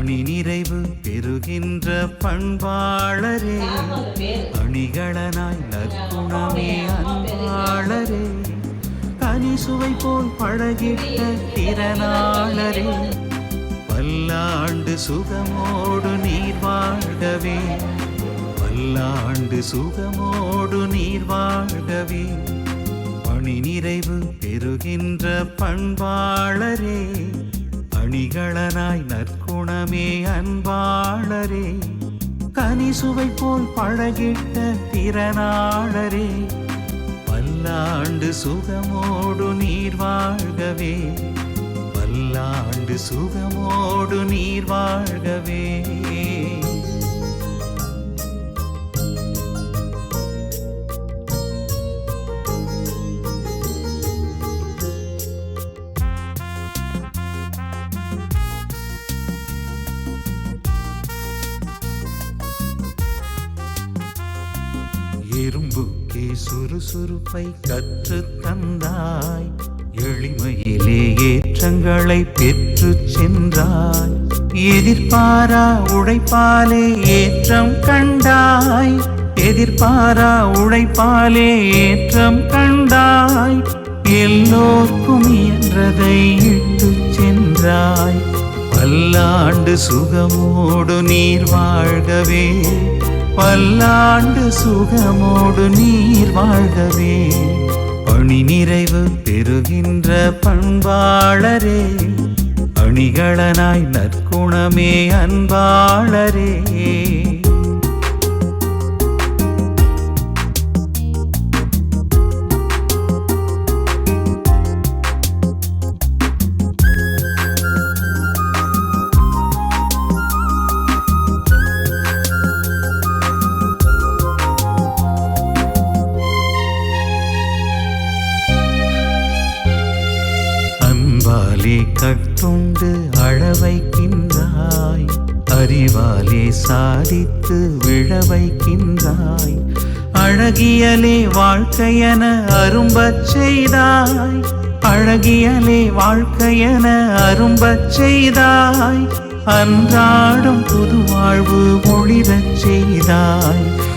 அணி நிறைவு பெறுகின்ற பண்பாளரே. அணிகளனாய் நற்குணமே அன்பாளரே. கனி சுவை போல் பழகிட்ட திறனாளரே. பல்லாண்டு சுகமோடு நீர் வாழ்கவே. பல்லாண்டு சுகமோடு நீர் வாழ்கவே. பணி நிறைவு பெறுகின்ற பண்பாளரே. மணிகளனாய் நற்குணமே அன்பாளரே. கனிசுவை போல் பழகிட்ட திறனாளரே. பல்லாண்டு சுகமோடு நீர் வாழ்கவே. பல்லாண்டு சுகமோடு நீர் வாழ்கவே. எறும்புக்கே சுறுசுறுப்பை கற்று தந்தாய். எளிமையிலே ஏற்றங்களை பெற்று சென்றாய். எதிர்பாரா உழைப்பாலே ஏற்றம் கண்டாய். எதிர்பாரா உழைப்பாலே ஏற்றம் கண்டாய். எல்லோர்க்கும் இயன்றதை பல்லாண்டு சுகமோடு நீர் வாழ்கவே. பல்லாண்டு சுகமோடு நீர் வாழ்கவே. பணி நிறைவு பெறுகின்ற பண்பாளரே. அணிகளனாய் நற்குணமே அன்பாளரே. அன்பாலே கட்டுண்டு அழவைக்கின்றாய் அறிவாலே சாதித்து விழ வைக்கின்றாய் அழகியலே வாழ்க்கையென அரும்பச் செய்தாய். அழகியலே வாழ்க்கையென அரும்பச் செய்தாய். அன்றாடும் புது வாழ்வு ஒளிரச் செய்தாய்.